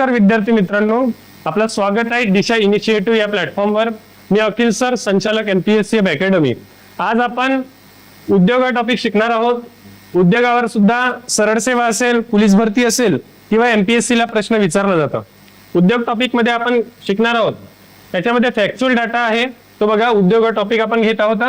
तर विद्यार्थी मित्रांनो. आपलं स्वागत आहे दिशा इनिशिएटिव्ह या प्लॅटफॉर्मवर मी अखिल सर संचालक एमपीएससी अकॅडमी आज आपण उद्योग टॉपिक शिकणार आहोत. उद्योगावर सुद्धा सरळ सेवा असेल पोलीस भरती असेल किंवा एमपीएससी ला प्रश्न विचारला जातो. उद्योग टॉपिकमध्ये आपण शिकणार आहोत. त्याच्यामध्ये फॅक्च्युअल डाटा आहे. तो बघा उद्योग टॉपिक आपण घेत आहोत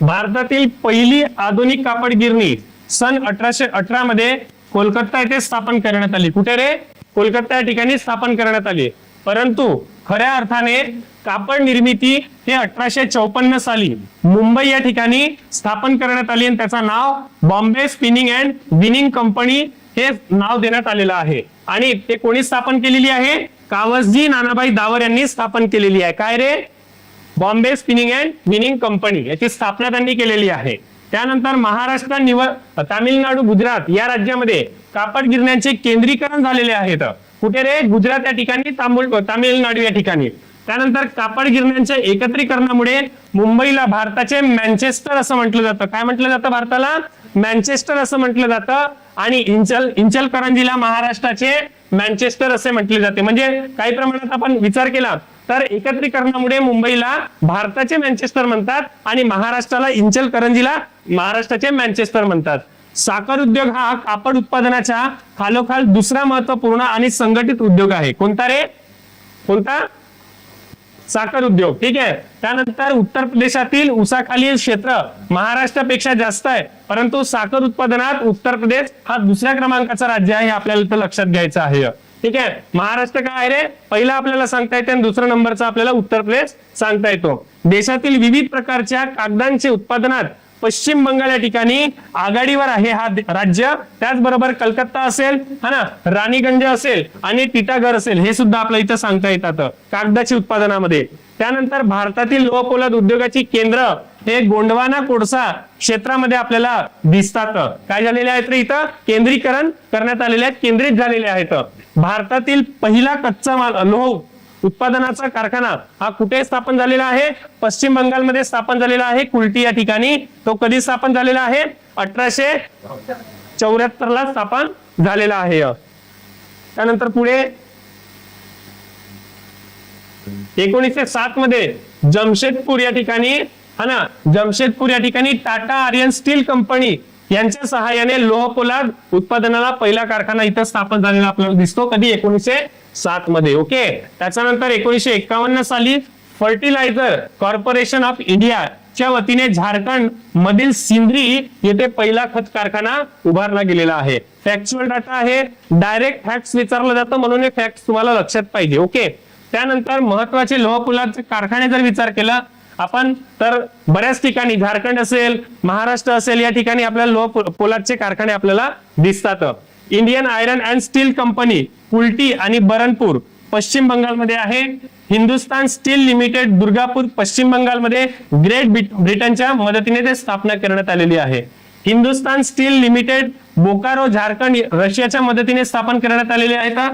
भारतातील पहिली आधुनिक कापड गिरणी सन अठराशे अठरा मध्ये कोलकाता येथे स्थापन करण्यात आली. कुठे रे? कोलकाता या ठिकाणी स्थापन करण्यात आली परंतु खऱ्या अर्थाने कापड निर्मिती हे अठराशे चौपन्न साली मुंबई या ठिकाणी स्थापन करण्यात आली आणि त्याचं नाव Bombay spinning and weaving company हे नाव देण्यात आलेलं आहे. आणि ते कोणी स्थापन केलेली आहे? कावसजी नानाबाई दावर यांनी स्थापन केलेली आहे. काय रे? Bombay spinning and weaving company याची स्थापना त्यांनी केलेली आहे. त्यानंतर महाराष्ट्र निवड तामिळनाडू गुजरात या राज्यामध्ये कापड गिरण्यांचे केंद्रीकरण झालेले आहेत. कुठे रे? गुजरात या ठिकाणी तामिळनाडू या ठिकाणी. त्यानंतर कापड गिरण्यांच्या एकत्रीकरणामुळे मुंबईला भारताचे मँचेस्टर असं म्हटलं जातं. काय म्हटलं जातं भारताला? मँचेस्टर असं म्हटलं जातं. आणि इंचल इंचलकरंजीला महाराष्ट्राचे मँचेस्टर असे म्हटले जाते. म्हणजे काही प्रमाणात आपण विचार केला तर एकत्रीकरणामुळे मुंबईला भारताचे मँचेस्टर म्हणतात आणि महाराष्ट्राला इंचलकरंजीला महाराष्ट्राचे मँचेस्टर म्हणतात. साखर उद्योग हा कापड उत्पादनाच्या खालोखाल दुसरा महत्त्वपूर्ण आणि संघटित उद्योग आहे. कोणता रे? कोणता? साखर उद्योग. ठीक आहे. त्यानंतर उत्तर प्रदेशातील उसाखालील क्षेत्र महाराष्ट्रापेक्षा जास्त आहे. परंतु साखर उत्पादनात उत्तर प्रदेश हा दुसऱ्या क्रमांकाचा राज्य आहे हे आपल्याला इथं लक्षात घ्यायचं आहे. ठीक आहे. महाराष्ट्र काय आहे रे? पहिला आपल्याला सांगता येते आणि दुसरा नंबरचा आपल्याला उत्तर प्रदेश सांगता येतो. देशातील विविध प्रकारच्या कागदांचे उत्पादनात पश्चिम बंगाल या ठिकाणी आघाडीवर आहे हा राज्य. त्याचबरोबर कलकत्ता असेल हा ना राणीगंज असेल आणि टिटागर असेल हे सुद्धा आपल्या इथं सांगता येतात. कागदाच्या उत्पादनामध्ये. त्यानंतर भारतातील लोह पोलाद उद्योगाची केंद्र हे गोंडवाना कोळसा क्षेत्रामध्ये आपल्याला दिसतात. काय झालेले आहेत रे इथं? केंद्रीकरण करण्यात आलेले आहेत केंद्रित झालेले आहेत. भारतातील पहिला कच्चा माल लोह उत्पादनाचा कारखाना हा कुठे स्थापन झालेला आहे? पश्चिम बंगालमध्ये स्थापन झालेला आहे कुलटी या ठिकाणी. तो कधी स्थापन झालेला आहे? अठराशे चौऱ्याहत्तर ला स्थापन झालेला आहे. त्यानंतर पुढे एकोणीसशे सात मध्ये जमशेदपूर या ठिकाणी हा ना जमशेदपूर या ठिकाणी टाटा आर्यन स्टील कंपनी यांच्या सहाय्याने लोह पोलाद उत्पादनाला पहिला कारखाना इथं स्थापन झालेला आपल्याला दिसतो कधी? एकोणीसशे सात मध्ये ओके? त्याच्यानंतर एकोणीसशे एकावन्न साली फर्टिलायझर कॉर्पोरेशन ऑफ इंडिया च्या वतीने झारखंड मधील सिंद्री येथे पहिला खत कारखाना उभारला गेलेला आहे. फॅक्च्युअल डाटा आहे. डायरेक्ट फॅक्ट्स विचारलं जातं म्हणून हे फॅक्ट तुम्हाला लक्षात पाहिजे ओके? त्यानंतर महत्त्वाचे लोह पोलादचे कारखाने जर विचार केला आपण तर बऱ्याच ठिकाणी झारखंड असेल महाराष्ट्र असेल या ठिकाणी आपल्याला लोह पोलादचे कारखाने आपल्याला दिसतात. Indian iron and steel company पुलटी आणि बरणपूर पश्चिम बंगालमध्ये आहे. हिंदुस्तान स्टील लिमिटेड दुर्गापूर पश्चिम बंगालमध्ये ग्रेट ब्रिटनच्या मदतीने ते स्थापना करण्यात आलेली आहे. हिंदुस्तान स्टील लिमिटेड बोकारो झारखंड रशियाच्या मदतीने स्थापन करण्यात आलेले आहे का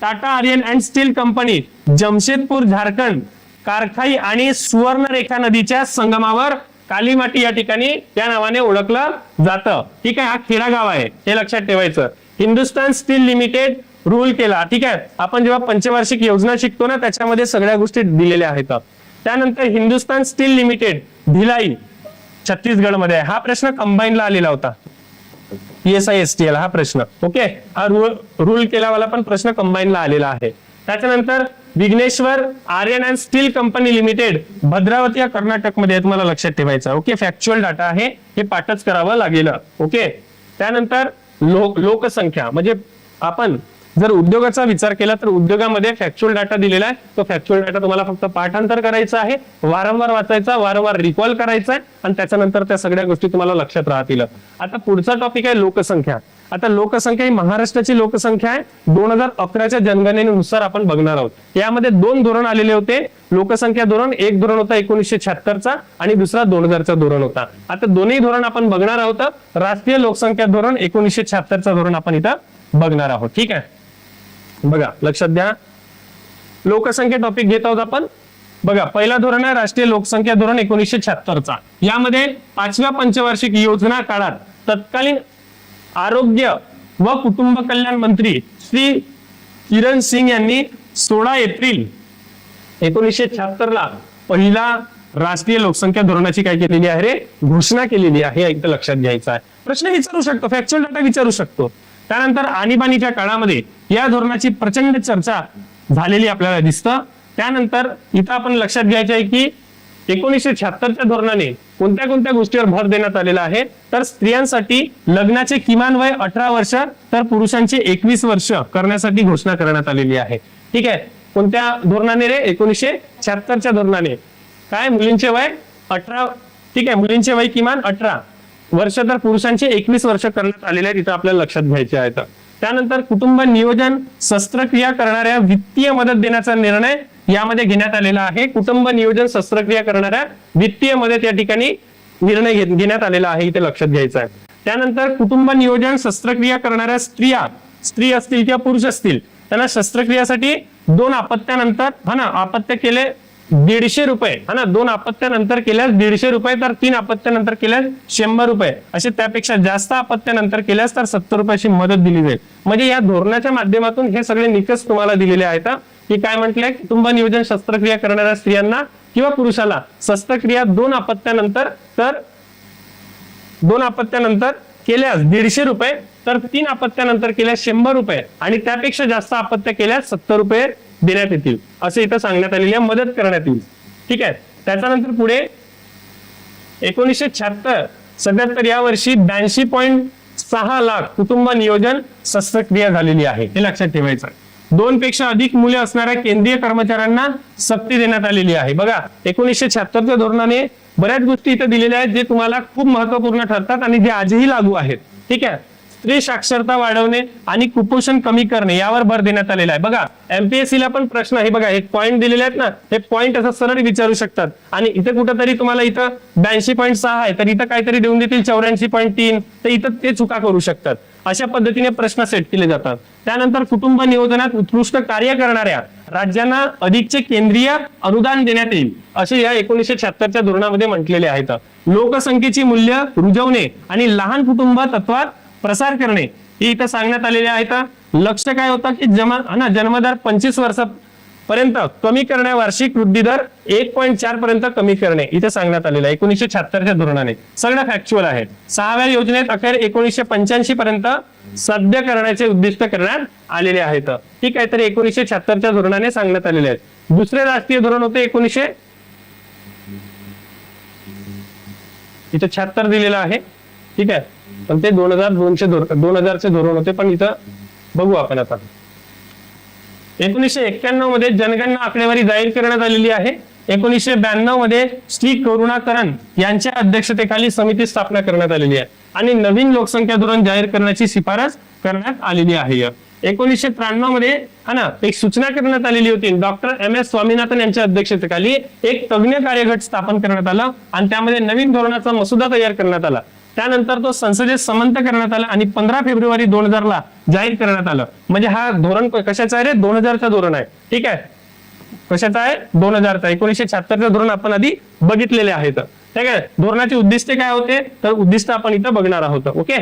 Tata iron and steel company Jamshedpur Jharkhand कारखाई आणि सुवर्णरेखा नदीच्या संगमावर कालीमाटी या ठिकाणी त्या नावाने ओळखलं जातं. ठीक आहे हा खेडा गाव आहे हे लक्षात ठेवायचं. हिंदुस्तान स्टील लिमिटेड रूल केला. ठीक आहे आपण जेव्हा पंचवार्षिक योजना शिकतो ना त्याच्यामध्ये सगळ्या गोष्टी दिलेल्या आहेत. त्यानंतर हिंदुस्तान स्टील लिमिटेड भिलाई छत्तीसगडमध्ये आहे. हा प्रश्न कंबाईनला आलेला होता. पीएसआय एस टी एल हा प्रश्न. ओके हा रूल रूल केल्यावाला पण प्रश्न कंबाईनला आलेला आहे. त्याच्यानंतर Vighneshwar iron and steel company limited Bhadravati या कर्नाटकमध्ये आहे, तुम्हाला लक्षात ठेवायचं. ओके फॅक्च्युअल डाटा आहे हे पाठच करावं लागेल. ओके त्यानंतर लोक लोकसंख्या. म्हणजे आपण जर उद्योगाचा विचार केला तर उद्योगामध्ये फॅक्च्युअल डाटा दिलेला आहे. तो फॅक्च्युअल डाटा तुम्हाला फक्त पाठांतर करायचा आहे. वारंवार वाचायचा वारंवार रिकॉल करायचा आहे. आणि त्याच्यानंतर त्या सगळ्या गोष्टी तुम्हाला लक्षात राहतील. आता पुढचा टॉपिक आहे लोकसंख्या. आता लोकसंख्या ही महाराष्ट्राची लोकसंख्या आहे. दोन हजार अकराच्या जनगणनेनुसार आपण बघणार आहोत. यामध्ये दोन धोरण आलेले होते. लोकसंख्या धोरण एक धोरण होता एकोणीसशे शहात्तरचा आणि दुसरा दोन हजारचा धोरण होता. आता दोन्ही धोरण आपण बघणार आहोत. राष्ट्रीय लोकसंख्या धोरण एकोणीसशे शहात्तरचा धोरण आपण इथं बघणार आहोत. ठीक आहे? बघा लक्षात द्या. लोकसंख्या टॉपिक घेत आहोत आपण. बघा पहिला धोरण आहे राष्ट्रीय लोकसंख्या धोरण एकोणीसशे शहात्तरचा. यामध्ये पाचव्या पंचवार्षिक योजना काळात तत्कालीन आरोग्य व कुटुंब कल्याण मंत्री श्री किरण सिंग यांनी सोळा एप्रिल एकोणीसशे शहात्तर ला पहिला राष्ट्रीय लोकसंख्या धोरणाची काय केलेली आहे? रे घोषणा केलेली आहे एकदा लक्षात घ्यायचं आहे. प्रश्न विचारू शकतो फॅक्च्युअल डाटा विचारू शकतो. त्यानंतर आणीबाणीच्या काळामध्ये या धोरणाची प्रचंड चर्चा झालेली आपल्याला दिसतं. त्यानंतर इथं आपण लक्षात घ्यायचं आहे की एकोणीसशे शहात्तरच्या धोरणाने कोणत्या कोणत्या गोष्टीवर भर देण्यात आलेला आहे? तर स्त्रियांसाठी लग्नाचे किमान वय अठरा वर्ष तर पुरुषांचे एकवीस वर्ष करण्यासाठी घोषणा करण्यात आलेली आहे. ठीक आहे? कोणत्या धोरणाने रे? एकोणीसशे शहात्तरच्या धोरणाने. काय? मुलींचे वय अठरा ठीक आहे? मुलींचे वय किमान अठरा वर्ष तर पुरुषांचे एकवीस वर्ष करण्यात आलेले आहेत तिथं आपल्याला लक्षात घ्यायचे आहेत त्यानंतर कुटुंब नियोजन शस्त्रक्रिया करणाऱ्या वित्तीय मदत देण्याचा निर्णय यामध्ये घेण्यात आलेला आहे. कुटुंब नियोजन शस्त्रक्रिया करणाऱ्या वित्तीय मदत या ठिकाणी निर्णय घेत- घेण्यात आलेला आहे. इथे लक्षात घ्यायचं आहे. त्यानंतर कुटुंब नियोजन शस्त्रक्रिया करणाऱ्या स्त्रिया स्त्री असतील किंवा पुरुष असतील त्यांना शस्त्रक्रियासाठी दोन आपत्त्यानंतर हा ना आपत्य केले दीडशे रुपये हा ना दोन आपत्त्यानंतर केल्यास दीडशे रुपये तर तीन आपत्त्यानंतर केल्यास शंभर रुपये. असे त्यापेक्षा जास्त आपत्त्यानंतर केल्यास तर सत्तर रुपयाची मदत दिली जाईल. म्हणजे या धोरणाच्या माध्यमातून हे सगळे निकष तुम्हाला दिलेले आहेत. की काय म्हटलंय? कुटुंब नियोजन शस्त्रक्रिया करणाऱ्या स्त्रियांना किंवा पुरुषाला शस्त्रक्रिया दोन अपत्यानंतर तर दोन अपत्यानंतर केल्यास दीडशे रुपये तर तीन अपत्यानंतर केल्यास शंभर रुपये आणि त्यापेक्षा जास्त अपत्य केल्यास सत्तर रुपये देण्यात येतील. असे इथं सांगण्यात आलेली आहे. मदत करण्यात येईल. ठीक आहे? त्याच्यानंतर पुढे एकोणीसशे शहात्तर. सत्याहत्तर या वर्षी ब्याऐंशी पॉईंट सहा लाख कुटुंब नियोजन शस्त्रक्रिया झालेली आहे. हे लक्षात ठेवायचं आहे. दोन पेक्षा अधिक मुले असणाऱ्या केंद्रीय कर्मचाऱ्यांना सक्ती देण्यात आलेली आहे. बघा एकोणीसशे शहात्तरच्या धोरणाने बऱ्याच गोष्टी इथे दिलेल्या आहेत जे तुम्हाला खूप महत्त्वपूर्ण ठरतात आणि जे आजही लागू आहेत. ठीक आहे? स्त्री साक्षरता वाढवणे आणि कुपोषण कमी करणे यावर भर देण्यात आलेला आहे. बघा एमपीएससी ला पण प्रश्न आहे. बघा हे पॉईंट दिलेले आहेत ना हे पॉईंट असं सरळ विचारू शकतात. आणि इथे कुठंतरी तुम्हाला इथं ब्याऐंशी पॉईंट सहा आहे. तर इथं काहीतरी देऊन देतील चौऱ्याऐंशी पॉईंट तीन. तर इथं ते चुका करू शकतात. अशा पद्धतीने प्रश्न सेट केले जातात. त्यानंतर कुटुंब नियोजनात उत्कृष्ट कार्य करणाऱ्या राज्यांना अधिकचे केंद्रीय अनुदान देण्यात येईल असे या एकोणीसशे शहात्तरच्या धोरणामध्ये म्हटलेले आहेत. लोकसंख्येची मूल्य रुजवणे आणि लहान कुटुंब तत्वात प्रसार करणे हे इथं सांगण्यात आलेले आहेत. लक्ष काय होतं की जमा ना जन्मदार पंचवीस पर्यंत कमी करणे वार्षिक वृद्धी दर एक पॉईंट चार पर्यंत कमी करणे. इथे सांगण्यात आलेलं आहे. एकोणीसशे शहात्तरच्या धोरणाने. सगळं फॅक्च्युअल आहे सहाव्या योजनेत अखेर एकोणीसशे पंच्याऐंशी पर्यंत सध्य करण्याचे उद्दिष्ट करण्यात आलेले आहेत. ठीक आहे तर एकोणीसशे शहात्तरच्या धोरणाने सांगण्यात आलेले आहेत. दुसरे राष्ट्रीय धोरण होते एकोणीसशे इथे शहात्तर दिलेलं आहे. ठीक आहे. पण ते दोन हजार दोनशे दोन हजारचे धोरण होते. पण इथं बघू आपण आता. एकोणीसशे एक्क्याण्णवमध्ये जनगणना आकडेवारी जाहीर करण्यात आलेली आहे. एकोणीसशे ब्याण्णवमध्ये श्री करुणाकरण यांच्या अध्यक्षतेखाली समिती स्थापना करण्यात आलेली आहे. आणि नवीन लोकसंख्या धोरण जाहीर करण्याची शिफारस करण्यात आलेली आहे. एकोणीसशे त्र्याण्णवमध्ये हा ना एक सूचना करण्यात आलेली होती. डॉक्टर एम एस स्वामीनाथन यांच्या अध्यक्षतेखाली एक तज्ञ कार्यगट स्थापन करण्यात आला आणि त्यामध्ये नवीन धोरणाचा मसुदा तयार करण्यात आला. त्यानंतर तो संसदेत समंत करण्यात आला आणि पंधरा फेब्रुवारी दोन हजार ला जाहीर करण्यात आलं. म्हणजे हा धोरण कशाचा आहे रे? दोन हजारचा धोरण आहे. ठीक आहे? कशाचा आहे? दोन हजारचा. एकोणीसशे शहात्तरचं धोरण आपण आधी बघितलेले आहेत ठीक आहे? धोरणाचे उद्दिष्ट काय होते? तर उद्दिष्ट आपण इथं बघणार आहोत. ओके?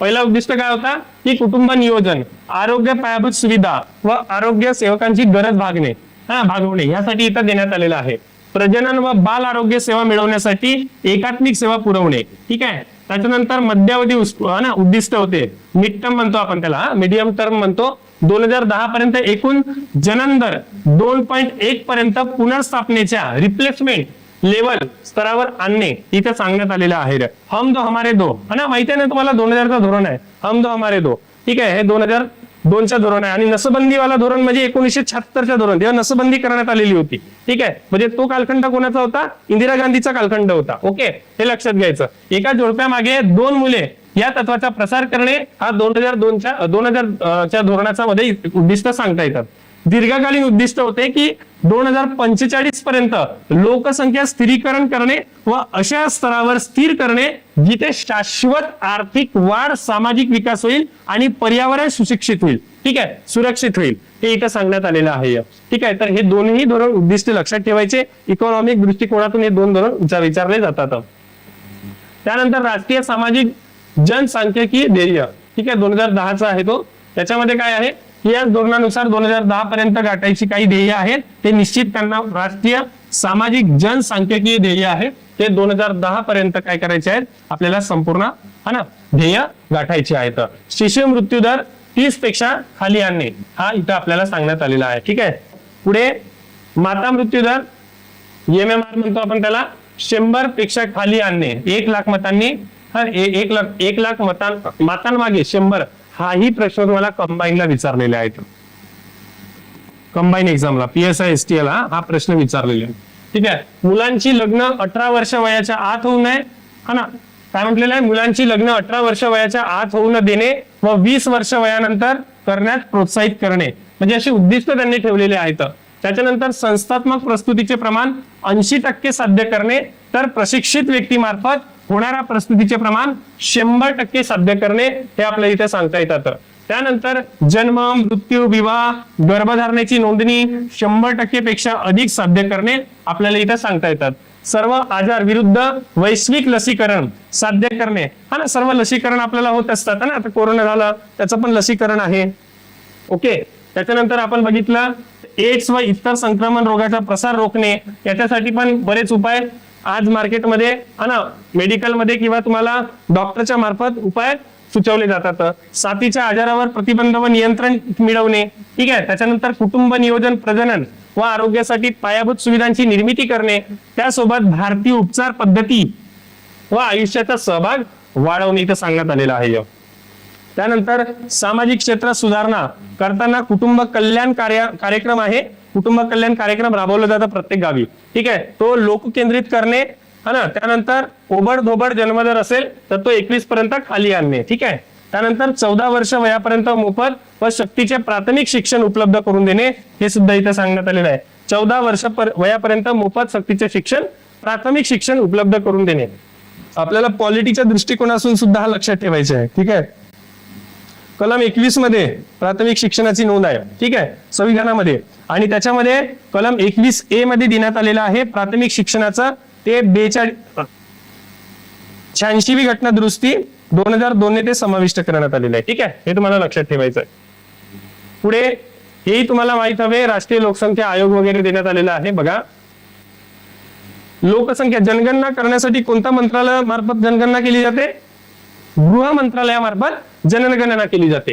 पहिला उद्दिष्ट काय होता? की कुटुंब नियोजन आरोग्य पायाभूत सुविधा व आरोग्य सेवकांची गरज भागणे. हा भागवणे. यासाठी इथं देण्यात आलेलं आहे. प्रजनन व बाल आरोग्य सेवा मिळवण्यासाठी एकात्मिक सेवा पुरवणे. ठीक आहे? त्याच्यानंतर मध्यावधी ना उद्दिष्ट होते. मिड टर्म म्हणतो आपण त्याला मीडियम टर्म म्हणतो. दोन हजार दहा पर्यंत एकूण जनन दर दोन पॉईंट एक पर्यंत पुनर्स्थापनेच्या रिप्लेसमेंट लेवल स्तरावर आणणे. इथे सांगण्यात आलेलं आहे. हम दो हमारे दो. हा ना? माहिती आहे ना तुम्हाला? दोन हजारचा धोरण आहे. हम दो हमारे दो. ठीक आहे? हे दोन हजार दोनच्या धोरण आहे. आणि नसबंदीवाला धोरण म्हणजे एकोणीसशे शहात्तरच्या धोरण. तेव्हा नसबंदी करण्यात आलेली होती. ठीक आहे? म्हणजे तो कालखंड कोणाचा होता? इंदिरा गांधीचा कालखंड होता. ओके? हे लक्षात घ्यायचं. एका जोडप्यामागे दोन मुले. या तत्वाचा प्रसार करणे हा दोन हजार दोनच्या दोन हजार च्या धोरणाचा मध्ये उद्दिष्ट सांगता येतात. दीर्घकालीन उद्दिष्ट होते की दोन हजार पंचेचाळीस पर्यंत लोकसंख्या स्थिरीकरण करणे व अशा स्तरावर स्थिर करणे जिथे शाश्वत आर्थिक वाढ सामाजिक विकास होईल आणि पर्यावरण सुशिक्षित होईल. ठीक आहे? सुरक्षित होईल. हे इथं सांगण्यात आलेलं आहे. ठीक आहे? तर हे दोन्ही धोरण उद्दिष्ट लक्षात ठेवायचे. इकॉनॉमिक दृष्टिकोनातून हे दोन धोरण विचारले जातात. त्यानंतर राष्ट्रीय सामाजिक जनसांख्यिकी ध्येय ठीक आहे? दोन हजार दहाचा आहे तो. त्याच्यामध्ये काय आहे? या धोरणानुसार दोन हजार दहा पर्यंत गाठायची काही ध्येय आहेत. ते निश्चित त्यांना राष्ट्रीय सामाजिक जनसांख्यिकीय ध्येय आहे. ते दोन हजार दहा पर्यंत काय करायचे आहेत? आपल्याला संपूर्ण हा ना ध्येय गाठायचे आहेत. शिशु मृत्यू दर तीसपेक्षा खाली आणणे हा इथं आपल्याला सांगण्यात आलेला आहे. ठीक आहे? पुढे माता मृत्यू दर एम एम आर म्हणतो आपण त्याला शंभरपेक्षा खाली आणणे एक लाख मतांनी एक लाख एक लाख मतां मातांमागे शंभर. हाही प्रश्न तुम्हाला कंबाईनला विचारलेले आहेत. कंबाईन एक्झामला पीएसआय एस टी एला हा प्रश्न विचारलेला आहे ठीक आहे? मुलांची लग्न अठरा वर्ष वयाच्या आत होऊ नये. हा ना? काय म्हटलेलं आहे? मुलांची लग्न अठरा वर्ष वयाच्या आत होऊ न देणे व वीस वर्ष वयानंतर करण्यात प्रोत्साहित करणे. म्हणजे अशी उद्दिष्ट त्यांनी ठेवलेले आहेत. त्याच्यानंतर संस्थात्मक प्रस्तुतीचे प्रमाण ऐंशी टक्के साध्य करणे तर प्रशिक्षित व्यक्तीमार्फत होणाऱ्या प्रस्तुतीचे प्रमाण शंभर टक्के साध्य करणे हे आपल्याला इथे सांगता येतात. त्यानंतर जन्म मृत्यू विवाह गर्भधारणेची नोंदणी शंभर टक्के पेक्षा अधिक साध्य करणे आपल्याला इथे सांगता येतात. सर्व आजार विरुद्ध वैश्विक लसीकरण साध्य करणे. हा ना सर्व लसीकरण आपल्याला होत असतात. ना आता कोरोना झाला त्याचं पण लसीकरण आहे. ओके? त्याच्यानंतर आपण बघितलं एड्स व इतर संक्रमण रोगाचा प्रसार रोखणे याच्यासाठी पण बरेच उपाय आज मार्केटमध्ये हा ना मेडिकलमध्ये किंवा तुम्हाला डॉक्टरच्या मार्फत उपाय सुचवले जातात. साथीच्या आजारावर प्रतिबंध व नियंत्रण मिळवणे ठीक आहे? त्याच्यानंतर कुटुंब नियोजन प्रजनन व आरोग्यासाठी पायाभूत सुविधांची निर्मिती करणे त्यासोबत भारतीय उपचार पद्धती व आयुष्याचा सहभाग वाढवणे इथं सांगण्यात आलेला आहे. त्यानंतर सामाजिक क्षेत्रात सुधारणा करताना कुटुंब कल्याण कार्य कार्यक्रम आहे. कुटुंब कल्याण कार्यक्रम राबवला जातो प्रत्येक गावी. ठीक आहे? तो लोककेंद्रित करणे हा ना? त्यानंतर ओबड धोबड जन्मदर असेल तर तो एकवीस पर्यंत खाली आणणे. ठीक आहे? त्यानंतर चौदा वर्ष वयापर्यंत मोफत व शक्तीचे प्राथमिक शिक्षण उपलब्ध करून देणे हे सुद्धा इथं सांगण्यात आलेलं आहे. चौदा वर्ष पर- वयापर्यंत मोफत सक्तीचे शिक्षण प्राथमिक शिक्षण उपलब्ध करून देणे. आपल्याला पॉलिटीच्या दृष्टिकोनातून सुद्धा हा लक्षात ठेवायचं आहे. ठीक आहे? कलम एकवीसमध्ये प्राथमिक शिक्षणाची नोंद आहे. ठीक आहे? संविधानामध्ये. आणि त्याच्यामध्ये कलम एकवीस ए मध्ये देण्यात आलेला आहे प्राथमिक शिक्षणाचा. ते बेचाळीस शहाऐंशीवी घटना दुरुस्ती दोन हजार दोन ते समाविष्ट करण्यात आलेलं आहे. ठीक आहे? हे तुम्हाला लक्षात ठेवायचं आहे. पुढे हेही तुम्हाला माहीत हवे राष्ट्रीय लोकसंख्या आयोग वगैरे देण्यात आलेला आहे. बघा. लोकसंख्या जनगणना करण्यासाठी कोणत्या मंत्रालयामार्फत जनगणना केली जाते? गृह मंत्रालयामार्फत जनगणना केली जाते.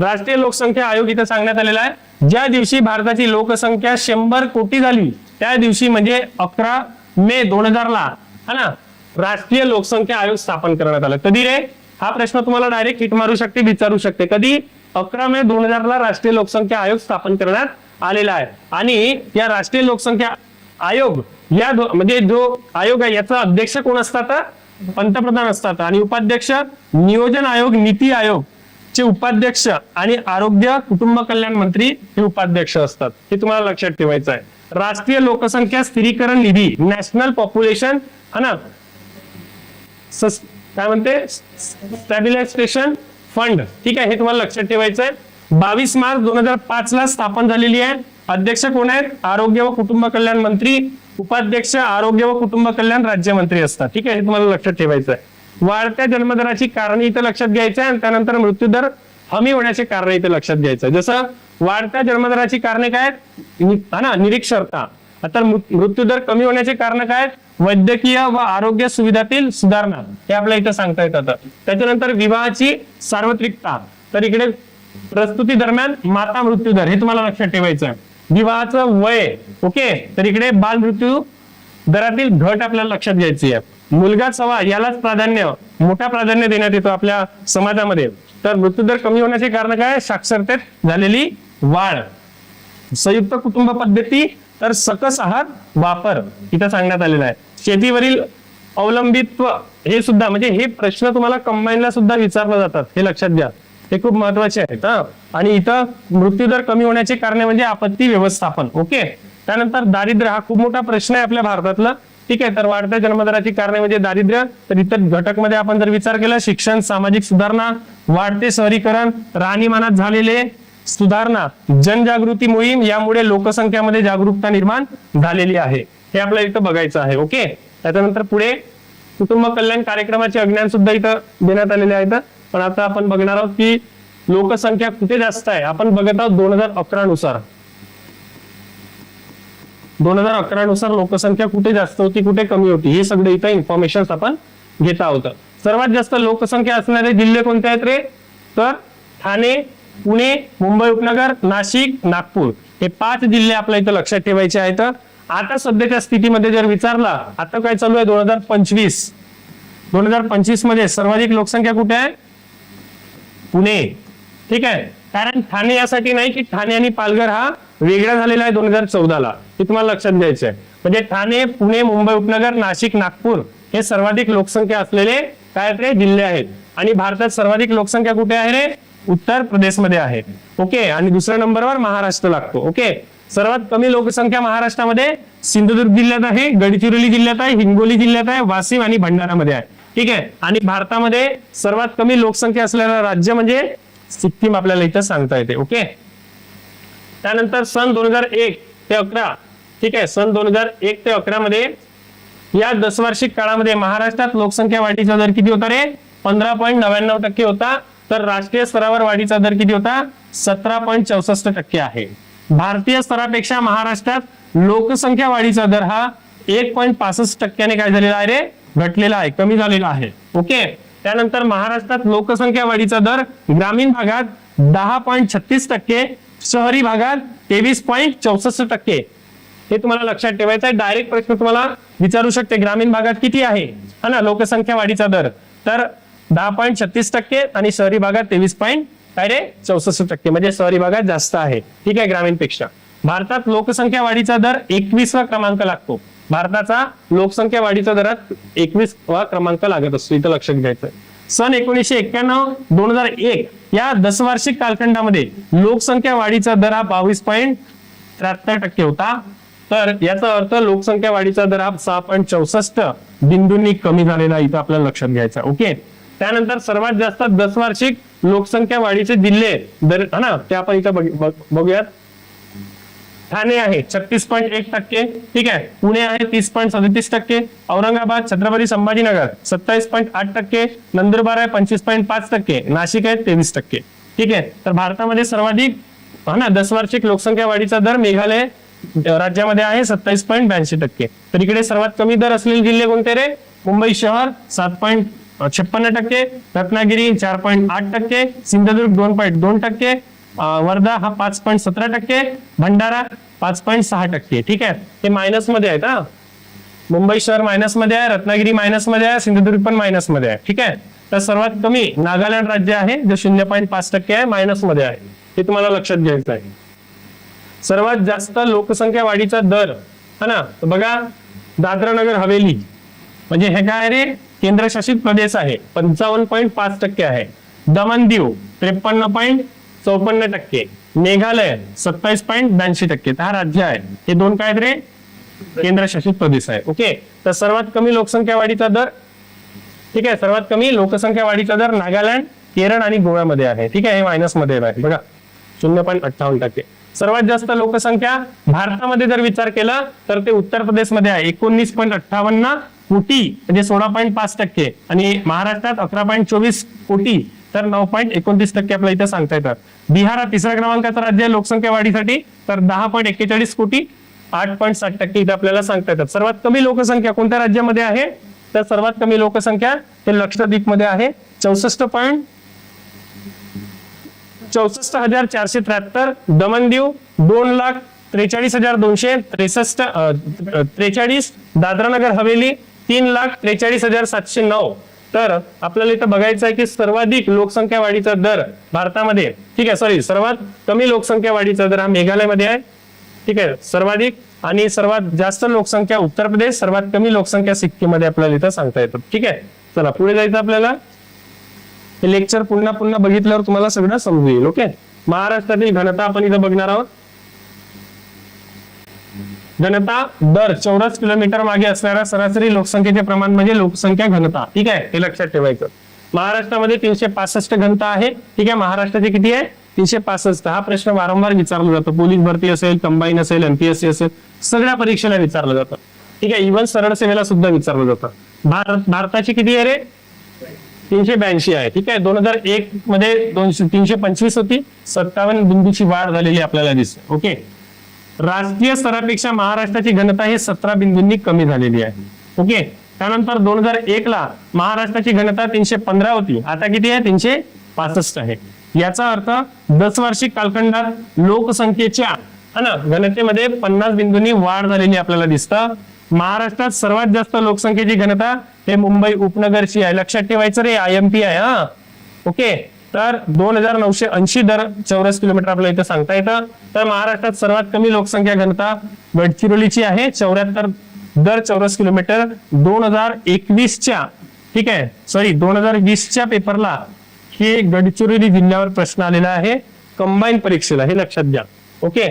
राष्ट्रीय लोकसंख्या आयोग इथं सांगण्यात आलेला आहे ज्या दिवशी भारताची लोकसंख्या शंभर कोटी झाली त्या दिवशी म्हणजे अकरा मे दोन हजार ला हा ना? राष्ट्रीय लोकसंख्या आयोग स्थापन करण्यात आला. कधी रे? हा प्रश्न तुम्हाला डायरेक्ट हिट मारू शकते विचारू शकते. कधी? अकरा मे दोन हजार ला राष्ट्रीय लोकसंख्या आयोग स्थापन करण्यात आलेला आहे. आणि या राष्ट्रीय लोकसंख्या आयोग या म्हणजे जो आयोग आहे याचा अध्यक्ष कोण असतात? पंतप्रधान असतात. आणि उपाध्यक्ष नियोजन आयोग नीती आयोग चे उपाध्यक्ष आणि आरोग्य कुटुंब कल्याण मंत्री हे उपाध्यक्ष असतात. हे तुम्हाला लक्षात ठेवायचं आहे. राष्ट्रीय लोकसंख्या स्थिरीकरण निधी नॅशनल पॉप्युलेशन हा ना? काय म्हणते? Stabilisation fund. ठीक आहे हे तुम्हाला लक्षात ठेवायचं आहे. बावीस मार्च दोन हजार पाच ला स्थापन झालेली आहे. अध्यक्ष कोण आहेत? आरोग्य व कुटुंब कल्याण मंत्री उपाध्यक्ष आरोग्य व कुटुंब कल्याण राज्यमंत्री असतात. ठीक आहे हे तुम्हाला लक्षात ठेवायचं आहे. वाढत्या जन्मदराची कारण इथं लक्षात घ्यायचं आहे आणि त्यानंतर मृत्यूदर हमी होण्याचे कारण इथं लक्षात घ्यायचं आहे. जसं वाढत्या जन्मदराची कारणे काय हा ना निरीक्षरता. आता मृ- मृत्यूदर कमी होण्याचे कारण काय वैद्यकीय व आरोग्य सुविधातील सुधारणा. हे आपल्या इथं सांगता येतात त्याच्यानंतर विवाहाची सार्वत्रिकता. तर इकडे प्रस्तुती दरम्यान माता मृत्यू दर. हे तुम्हाला लक्षात ठेवायचं आहे. विवाहाचं वय. ओके? तर इकडे बालमृत्यू दरातील घट आपल्याला लक्षात घ्यायची आहे. मुलगा सवा यालाच प्राधान्य मोठा प्राधान्य देण्यात येतो आपल्या समाजामध्ये. तर मृत्यूदर कमी होण्याचे कारण काय? साक्षरतेत झालेली वाढ. संयुक्त कुटुंब पद्धती तर सकस आहार वापर. इथं सांगण्यात आलेला आहे. शेतीवरील अवलंबित्व हे सुद्धा म्हणजे हे प्रश्न तुम्हाला कंबाईनला सुद्धा विचारले जातात. हे लक्षात घ्या. हे खूप महत्त्वाचे आहेत आणि इथं मृत्यूदर कमी होण्याचे कारणे म्हणजे आपत्ती व्यवस्थापन ओके? त्यानंतर दारिद्र्य हा खूप मोठा प्रश्न आहे आपल्या भारतातला. ठीक आहे तर वाढत्या जन्मदराची कारणे म्हणजे दारिद्र्य. तर इतर घटकमध्ये आपण जर विचार केला शिक्षण सामाजिक सुधारणा वाढते शहरीकरण राहणीमानात झालेले सुधारणा जनजागृती मोहीम यामुळे लोकसंख्यामध्ये जागरूकता निर्माण झालेली आहे. हे आपल्याला इथं बघायचं आहे ओके? त्याच्यानंतर पुढे कुटुंब कल्याण कार्यक्रमाचे अज्ञान सुद्धा इथं देण्यात आलेले आहेत पण आता आपण बघणार आहोत की लोकसंख्या कुठे जास्त आहे. आपण बघत आहोत दोन हजार अकरा नुसार. दोन हजार अकरा नुसार लोकसंख्या कुठे जास्त होती कुठे कमी होती हे सगळे इथं इन्फॉर्मेशन आपण घेत आहोत. सर्वात जास्त लोकसंख्या असणारे जिल्हे कोणते आहेत रे? तर ठाणे पुणे मुंबई उपनगर नाशिक नागपूर. हे पाच जिल्हे आपल्या इथं लक्षात ठेवायचे आहेत. आता सध्याच्या स्थितीमध्ये जर विचारला आता काय चालू आहे? दोन हजार पंचवीस. दोन हजार पंचवीसमध्ये सर्वाधिक लोकसंख्या कुठे आहे? पुणे. ठीक आहे? कारण ठाणे यासाठी नाही की ठाणे आणि पालघर हा वेगळा झालेला आहे दोन हजार चौदाला. हे तुम्हाला लक्षात द्यायचं आहे म्हणजे ठाणे पुणे मुंबई उपनगर नाशिक नागपूर हे सर्वाधिक लोकसंख्या असलेले काय ते जिल्हे आहेत. आणि भारतात सर्वाधिक लोकसंख्या कुठे आहे रे? उत्तर प्रदेशमध्ये आहे. ओके? आणि दुसऱ्या नंबरवर महाराष्ट्र लागतो. ओके? सर्वात कमी लोकसंख्या महाराष्ट्रामध्ये सिंधुदुर्ग जिल्ह्यात आहे गडचिरोली जिल्ह्यात आहे हिंगोली जिल्ह्यात आहे वाशिम आणि भंडारामध्ये आहे. ठीक आहे. आणि भारतामध्ये सर्वात कमी लोकसंख्या असलेलं राज्य म्हणजे सिक्कीम आपल्याला इथं सांगता येते. ओके? त्यानंतर सन दोन हजार एक ते अकरा. ठीक आहे. सन दोन हजार एक ते अकरा मध्ये या दसवार्षिक काळामध्ये महाराष्ट्रात लोकसंख्या वाढीचा दर किती होता रे? पंधरा पॉईंट नव्याण्णव टक्के होता. तर राष्ट्रीय स्तरावर वाढीचा दर किती होता? सतरा पॉईंट चौसष्ट टक्के आहे. भारतीय स्तरापेक्षा महाराष्ट्रात लोकसंख्या वाढीचा दर हा एक पॉईंट पासष्ट टक्क्याने काय झालेला आहे रे? घटलेला आहे कमी झालेला आहे. ओके त्यानंतर महाराष्ट्रात लोकसंख्या वाढीचा दर ग्रामीण भागात दहा पॉईंट छत्तीस टक्के शहरी भागात तेवीस पॉईंट चौसष्ट टक्के. हे तुम्हाला लक्षात ठेवायचं आहे. डायरेक्ट प्रश्न तुम्हाला विचारू शकते ग्रामीण भागात किती आहे? हा ना लोकसंख्या वाढीचा दर. तर दहा पॉईंट छत्तीस टक्के आणि शहरी भागात तेवीस पॉईंट काय रे? चौसष्ट टक्के. म्हणजे शहरी भागात जास्त आहे. ठीक आहे ग्रामीणपेक्षा. भारतात लोकसंख्या वाढीचा दर एकवीसवा क्रमांक लागतो. भारताचा लोकसंख्या वाढीचा दरात एकवीसवा क्रमांक लागत असतो. इथं लक्षात घ्यायचं सन एकोणीसशे एक्क्याण्णव दोन हजार एक या दसवार्षिक कालखंडामध्ये लोकसंख्या वाढीचा दर हा बावीस पॉईंट त्र्याहत्तर टक्के होता. तर याचा अर्थ लोकसंख्या वाढीचा दर हा सहा पॉईंट चौसष्ट बिंदूंनी कमी झालेला इथं आपल्याला लक्षात घ्यायचा ओके? त्यानंतर सर्वात जास्त दसवार्षिक लोकसंख्या वाढीचे जिल्हे दर हा ना? ते आपण इथं बघूयात. ठाणे आहे छत्तीस पॉईंट एक टक्के. ठीक आहे? पुणे आहे तीस पॉईंट सदतीस टक्के. औरंगाबाद छत्रपती संभाजीनगर सत्तावीस पॉईंट आठ टक्के. नंदुरबार आहे पंचवीस पॉईंट पाच टक्के. नाशिक आहे तेवीस टक्के. ठीक आहे? तर भारतामध्ये सर्वाधिक हा ना दशवार्षिक लोकसंख्या वाढीचा दर मेघालय राज्यामध्ये आहे सत्तावीस पॉईंट ब्याऐंशी टक्के. तर इकडे सर्वात कमी दर असलेले जिल्हे कोणते रे? मुंबई शहर सात पॉईंट छप्पन्न टक्के. रत्नागिरी चार पॉईंट आठ टक्के. सिंधुदुर्ग दोन पॉईंट दोन टक्के. वर्धा हा पाच पॉईंट सतरा टक्के भंडारा पाच पॉईंट सहा टक्के. ठीक आहे? ते मायनसमध्ये आहेत हा? मुंबई शहर मायनसमध्ये आहे रत्नागिरी मायनसमध्ये आहे सिंधुदुर्ग पण मायनसमध्ये आहे. ठीक आहे? तर सर्वात कमी नागालँड राज्य आहे जे शून्य पॉईंट पाच टक्के आहे मायनसमध्ये आहे. हे तुम्हाला लक्षात घ्यायचं आहे. सर्वात जास्त लोकसंख्या वाढीचा दर हा ना? बघा दादरा नगर हवेली म्हणजे हे काय रे? केंद्रशासित प्रदेश आहे पंचावन्न पॉईंट पाच टक्के आहे. दमन दीव त्रेपन्न पॉईंट चौपन्न टक्के. मेघालय सत्तावीस पॉईंट ब्याऐंशी टक्के. तर हा राज्य आहे. हे दोन काय रे? केंद्रशासित प्रदेश आहे. ओके? तर सर्वात कमी लोकसंख्या वाढीचा दर ठीक आहे? सर्वात कमी लोकसंख्या वाढीचा दर नागालँड केरळ आणि गोव्यामध्ये आहे. ठीक आहे? हे मायनसमध्ये आहे. बघा. शून्य पॉईंट अठ्ठावन्न टक्के. सर्वात जास्त लोकसंख्या भारतामध्ये जर विचार केला तर ते उत्तर प्रदेशमध्ये आहे. एकोणीस पॉईंट अठ्ठावन्न कोटी म्हणजे सोळा पॉईंट पाच टक्के. आणि महाराष्ट्रात अकरा पॉईंट चोवीस कोटी तर नऊ पॉईंट एकोणतीस टक्के आपल्या इथे सांगता येतात. बिहार हा तिसऱ्या क्रमांकाचा राज्य आहे लोकसंख्या वाढीसाठी तर दहा पॉईंट एक्केचाळीस कोटी आठ पॉईंट साठ टक्के इथे आपल्याला सांगता येतात. सर्वात कमी लोकसंख्या कोणत्या राज्यामध्ये आहे? तर सर्वात कमी लोकसंख्या हे लक्षद्वीपमध्ये आहे. चौसष्ट पॉईंट चौसष्ट हजार चारशे त्र्याहत्तर दमन दीव दोन लाख त्रेचाळीस हजार दोनशे त्रेसष्ट त्रेचाळीस दादरा नगर हवेली तीन लाख त्रेचाळीस हजार सातशे नऊ. तर आपल्याला इथं बघायचं आहे की सर्वाधिक लोकसंख्या वाढीचा दर भारतामध्ये ठीक आहे सॉरी सर्वात कमी लोकसंख्या वाढीचा दर हा मेघालयमध्ये आहे. ठीक आहे सर्वाधिक आणि सर्वात जास्त लोकसंख्या उत्तर प्रदेश सर्वात कमी लोकसंख्या सिक्कीममध्ये आपल्याला इथं सांगता येतं. ठीक आहे चला पुढे जायचं आपल्याला. हे लेक्चर पुन्हा पुन्हा बघितल्यावर तुम्हाला सगळं समजू येईल ओके महाराष्ट्रातील घनता आपण इथं बघणार आहोत. घनता दर चौरस किलोमीटर मागे असणाऱ्या सरासरी लोकसंख्येचे प्रमाण म्हणजे लोकसंख्या घनता. ठीक आहे? हे लक्षात ठेवायचं. महाराष्ट्रामध्ये तीनशे पासष्ट घनता आहे. ठीक आहे? महाराष्ट्राची किती आहे? तीनशे पासष्ट. हा प्रश्न वारंवार विचारला जातो. पोलीस भरती असेल कंबाईन असेल एमपीएससी असेल सगळ्या परीक्षेला विचारलं जातं. ठीक आहे? इव्हन सरळ सेवेला सुद्धा विचारलं जातं. भारत भारताची किती आहे रे? तीनशे ब्याऐंशी आहे. ठीक आहे? दोन हजार एक मध्ये दोनशे तीनशे पंचवीस होती. सत्तावन्न बिंदूची वाढ झालेली आपल्याला दिसते. ओके? राष्ट्रीय स्तरापेक्षा महाराष्ट्राची घनता ही सतरा बिंदूंनी कमी झालेली आहे. ओके? त्यानंतर दोन हजार एक ला महाराष्ट्राची घनता तीनशे पंधरा होती. आता किती आहे? तीनशे पासष्ट आहे. याचा अर्थ दस वार्षिक कालखंडात लोकसंख्येच्या हा ना घनतेमध्ये पन्नास बिंदूंनी वाढ झालेली आपल्याला दिसतं. महाराष्ट्रात सर्वात जास्त लोकसंख्येची घनता हे मुंबई उपनगरची आहे. लक्षात ठेवायचं रे आय एम पी आहे हा. ओके? तर दोन हजार नऊशे ऐंशी दर चौरस किलोमीटर आपल्याला इथं सांगता येतं. तर महाराष्ट्रात सर्वात कमी लोकसंख्या घनता गडचिरोलीची आहे. चौऱ्याहत्तर दर चौरस किलोमीटर दोन हजार एकवीसच्या ठीक आहे सॉरी दोन हजार वीसच्या पेपरला हे गडचिरोली जिल्ह्यावर प्रश्न आलेला आहे. कंबाईन परीक्षेला हे लक्षात घ्या. ओके?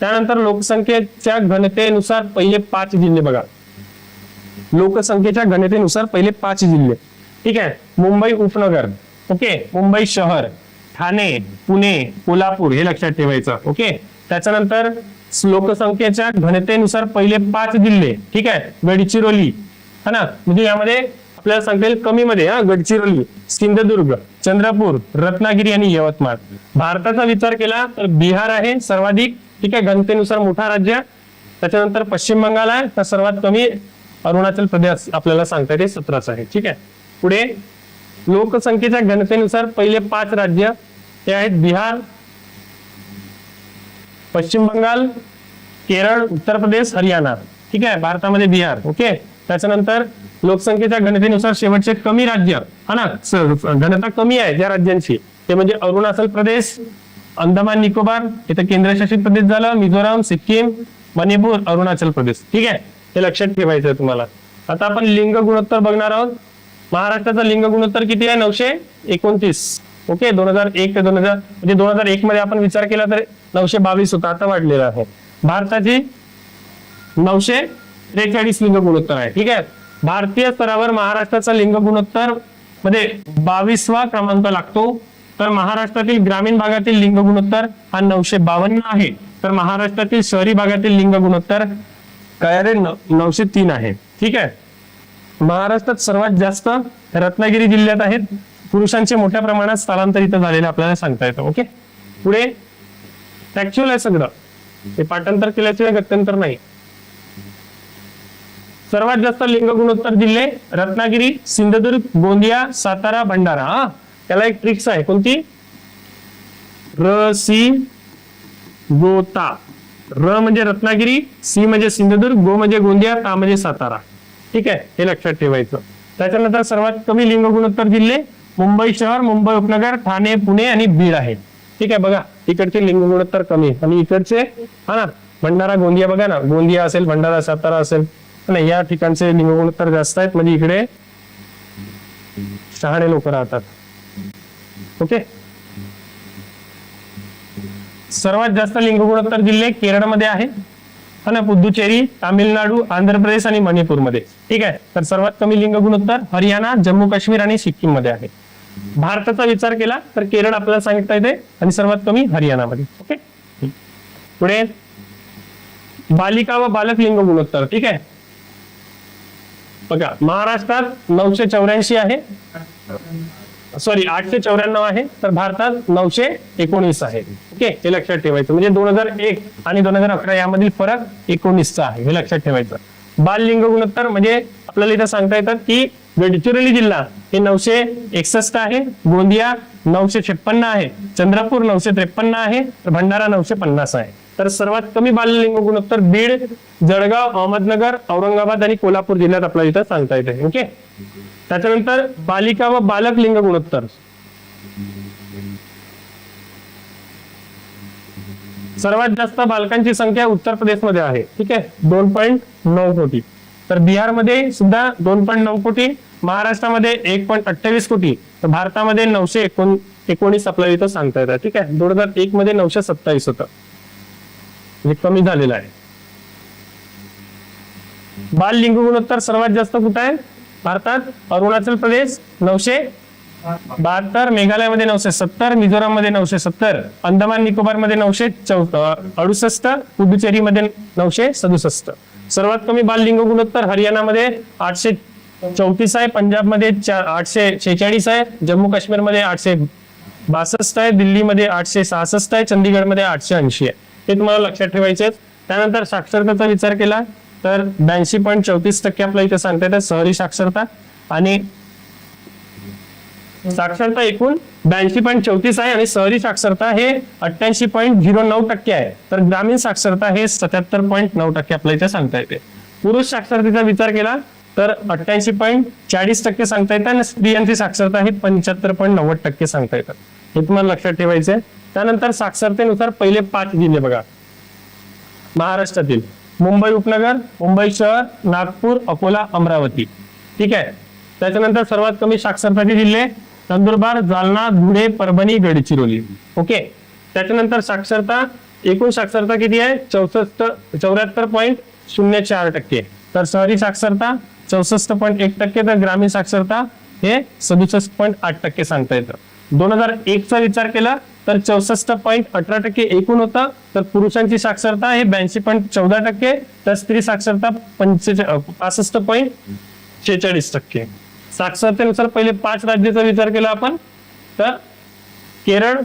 त्यानंतर लोकसंख्येच्या घनतेनुसार पहिले पाच जिल्हे बघा. लोकसंख्येच्या घनतेनुसार पहिले पाच जिल्हे. ठीक आहे? मुंबई उपनगर. ओके? मुंबई शहर ठाणे पुणे कोल्हापूर हे लक्षात ठेवायचं. ओके? त्याच्यानंतर लोकसंख्येच्या घनतेनुसार पहिले पाच जिल्हे ठीक आहे? गडचिरोली. हा ना? म्हणजे यामध्ये आपल्याला सांगता येईल कमी मध्ये हा? गडचिरोली सिंधुदुर्ग चंद्रपूर रत्नागिरी आणि यवतमाळ. भारताचा विचार केला तर बिहार आहे सर्वाधिक ठीक आहे? घनतेनुसार मोठा राज्य. त्याच्यानंतर पश्चिम बंगाल आहे तर सर्वात कमी अरुणाचल प्रदेश आपल्याला सांगता येते सतराच आहे ठीक आहे? पुढे लोकसंख्येच्या घनतेनुसार पहिले पाच राज्य ते आहेत बिहार पश्चिम बंगाल केरळ उत्तर प्रदेश हरियाणा. ठीक आहे? भारतामध्ये बिहार. ओके? त्याच्यानंतर लोकसंख्येच्या घनतेनुसार शेवटचे कमी राज्य. हा ना? घनता कमी आहे ज्या राज्यांची. ते म्हणजे अरुणाचल प्रदेश अंदमान निकोबार इथं केंद्रशासित प्रदेश झालं मिझोराम सिक्कीम मणिपूर अरुणाचल प्रदेश. ठीक आहे? हे लक्षात ठेवायचं आहे तुम्हाला. आता आपण लिंग गुणोत्तर बघणार आहोत. महाराष्ट्राचा लिंग गुणोत्तर किती आहे? नऊशे एकोणतीस. ओके दोन हजार एक ते दोन हजार म्हणजे दोन हजार एक मध्ये आपण विचार केला तर नऊशे बावीस होता आता वाढलेला आहे. भारताची नऊशे त्रेचाळीस लिंग गुणोत्तर आहे. ठीक आहे? भारतीय स्तरावर महाराष्ट्राचा लिंग गुणोत्तरमध्ये बावीसवा क्रमांक लागतो. तर महाराष्ट्रातील ग्रामीण भागातील लिंग गुणोत्तर हा नऊशे बावन्न आहे. तर महाराष्ट्रातील शहरी भागातील लिंग गुणोत्तर काय रे नऊशे तीन आहे. ठीक आहे? महाराष्ट्रात सर्वात जास्त रत्नागिरी जिल्ह्यात आहेत. पुरुषांचे मोठ्या प्रमाणात स्थलांतरित झालेले आपल्याला सांगता येतं ओके? पुढे फॅक्च्युअल आहे सगळं. ते पाठांतर केल्याशिवाय गत्यंतर नाही. सर्वात जास्त लिंग गुणोत्तर जिल्हे रत्नागिरी सिंधुदुर्ग गोंदिया सातारा भंडारा. हा त्याला एक ट्रिक्स आहे. कोणती? र सी गोता. र म्हणजे रत्नागिरी सी म्हणजे सिंधुदुर्ग गो म्हणजे गोंदिया ता म्हणजे सातारा. ठीक आहे हे लक्षात ठेवायचं. त्याच्यानंतर सर्वात कमी लिंग गुणोत्तर जिल्हे मुंबई शहर मुंबई उपनगर ठाणे पुणे आणि बीड आहे. ठीक आहे बघा इकडचे लिंग गुणोत्तर कमी आणि इकडचे हा ना भंडारा गोंदिया बघा ना गोंदिया असेल भंडारा सातारा असेल नाही या ठिकाणचे लिंग गुणोत्तर जास्त आहेत. म्हणजे इकडे शहाणे लोक राहतात. ओके? सर्वात जास्त लिंग गुणोत्तर जिल्हे केरळमध्ये आहे. हा ना पुदुचेरी तामिळनाडू आंध्र प्रदेश आणि मणिपूरमध्ये. ठीक आहे? तर सर्वात कमी लिंग गुणोत्तर हरियाणा जम्मू काश्मीर आणि सिक्कीममध्ये आहे. भारताचा विचार केला तर केरळ आपल्याला सांगितलं येते आणि सर्वात कमी हरियाणामध्ये. ओके? पुढे. बालिका व बालक लिंग गुणोत्तर ठीक आहे? बघा महाराष्ट्रात नऊशे चौऱ्याऐंशी आहे. सॉरी आठशे चौऱ्याण्णव आहे तर भारतात नऊशे एकोणीस आहे. ओके हे लक्षात ठेवायचं. म्हणजे दोन हजार एक आणि दोन हजार अकरा यामधील फरक एकोणीसचा आहे हे लक्षात ठेवायचं. बाल लिंग गुणोत्तर म्हणजे आपल्याला इथं सांगता येतात की गडचिरोली जिल्हा हे नऊशे एकसष्ट आहे गोंदिया नऊशे छप्पन्न आहे चंद्रपूर नऊशे त्रेपन्न आहे तर भंडारा नऊशे पन्नास आहे. तर सर्वात कमी बाललिंग गुणोत्तर बीड जळगाव अहमदनगर औरंगाबाद आणि कोल्हापूर जिल्ह्यात आपल्याला इथं सांगता येते ओके? त्याच्यानंतर बालिका व बालक लिंग गुणोत्तर. सर्वात जास्त बालकांची संख्या उत्तर प्रदेशमध्ये आहे ठीक आहे? दोन पॉईंट नऊ कोटी. तर बिहारमध्ये सुद्धा दोन पॉईंट नऊ कोटी महाराष्ट्रामध्ये एक पॉईंट अठ्ठावीस कोटी तर भारतामध्ये नऊशे एकोण एकोणीस आपल्याला इथं सांगता येतात ठीक आहे? दोन हजार एक मध्ये नऊशे सत्तावीस होतं. म्हणजे कमी झालेलं आहे. बाल लिंग गुणोत्तर सर्वात जास्त कुठं आहे? भारतात? अरुणाचल प्रदेश नऊशे बहात्तर मेघालयमध्ये नऊशे सत्तर मिझोराममध्ये नऊशे सत्तर अंदमान निकोबारमध्ये नऊशे चौ अडुसष्ट पुदुचेरी मध्ये नऊशे सदुसष्ट. सर्वात कमी बाल लिंग गुणोत्तर हरियाणामध्ये आठशे चौतीस आहे पंजाबमध्ये आठशे शेहेचाळीस आहे जम्मू काश्मीरमध्ये आठशे बासष्ट आहे दिल्लीमध्ये आठशे सहासष्ट आहे चंदीगडमध्ये आठशे ऐंशी आहे. ते तुम्हाला लक्षात ठेवायचे आहेत. त्यानंतर साक्षरतेचा विचार केला तर ब्याऐंशी पॉईंट चौतीस टक्के आपल्या इथे सांगता येते शहरी साक्षरता. आणि साक्षरता एकूण ब्याऐंशी पॉईंट चौतीस आहे आणि शहरी साक्षरता हे अठ्ठ्याऐंशी पॉईंट झिरो नऊ टक्के आहे. तर ग्रामीण साक्षरता हे सत्याहत्तर पॉईंट नऊ टक्के आपल्या इथे सांगता येते पुरुष साक्षरतेचा विचार केला तर अठ्ठ्याऐंशी पॉईंट चाळीस टक्के सांगता येतं आणि स्त्रियांची साक्षरता हे पंच्याहत्तर पॉईंट नव्वद टक्के सांगता येतात हे तुम्हाला लक्षात ठेवायचं आहे त्यानंतर साक्षरतेनुसार पहिले पाच जिल्हे बघा. महाराष्ट्रातील मुंबई उपनगर मुंबई शहर नागपूर अकोला अमरावती. ठीक आहे? त्याच्यानंतर सर्वात कमी साक्षरताचे जिल्हे नंदुरबार जालना धुळे परभणी गडचिरोली. ओके? त्याच्यानंतर साक्षरता एकूण साक्षरता किती आहे? चौसष्ट चौऱ्याहत्तर पॉईंट शून्य चार टक्के. तर शहरी साक्षरता चौसष्ट पॉईंट एक टक्के तर ग्रामीण साक्षरता हे सदुसष्ट पॉईंट आठ टक्के सांगता येतं. दोन हजार एक चा विचार केला तर चौसष्ट पॉईंट अठरा टक्के एकूण होतं. तर पुरुषांची साक्षरता हे ब्याऐंशी पॉईंट चौदा टक्के. तर स्त्री साक्षरता पासष्ट पॉईंट शेहेचाळीस टक्के. साक्षरतेनुसार पहिले पाच राज्याचा विचार केला आपण. तर केरळ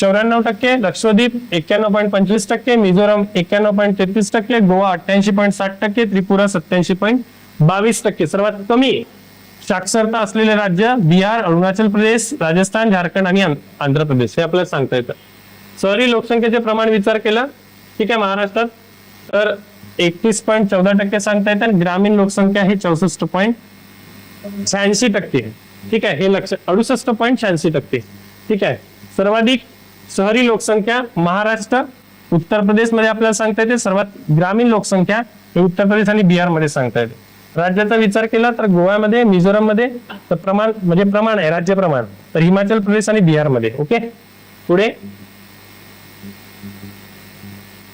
चौऱ्याण्णव टक्के लक्षद्वीप एक्क्याण्णव पॉईंट पंचवीस टक्के मिझोराम एक्क्याण्णव पॉईंट तेहतीस टक्के गोवा अठ्ठ्याऐंशी पॉईंट साठ टक्के त्रिपुरा सत्याऐंशी पॉईंट बावीस टक्के. सर्वात कमी साक्षरता असलेले राज्य बिहार अरुणाचल प्रदेश राजस्थान झारखंड आणि आंध्र प्रदेश हे आपल्याला सांगता येतं. शहरी लोकसंख्येचे प्रमाण विचार केला ठीक आहे महाराष्ट्रात. तर एकतीस पॉईंट चौदा टक्के सांगता येतं आणि ग्रामीण लोकसंख्या ही चौसष्ट पॉईंट शहाऐंशी टक्के ठीक आहे हे लक्ष अडुसष्ट पॉईंट शहाऐंशी टक्के ठीक आहे. सर्वाधिक शहरी लोकसंख्या महाराष्ट्र उत्तर प्रदेशमध्ये आपल्याला सांगता येते. सर्वात ग्रामीण लोकसंख्या हे उत्तर प्रदेश आणि बिहारमध्ये सांगता येते. राज्याचा विचार केला तर गोव्यामध्ये मिझोराममध्ये तर प्रमाण म्हणजे प्रमाण आहे राज्य प्रमाण. तर हिमाचल प्रदेश आणि बिहारमध्ये ओके? पुढे?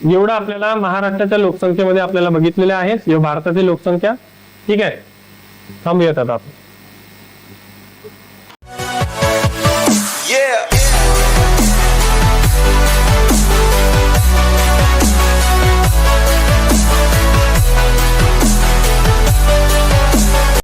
एवढं आपल्याला महाराष्ट्राच्या लोकसंख्येमध्ये आपल्याला बघितलेले आहे भारतातील भारताची लोकसंख्या. ठीक आहे. थांबूयात आता आपण. Yeah.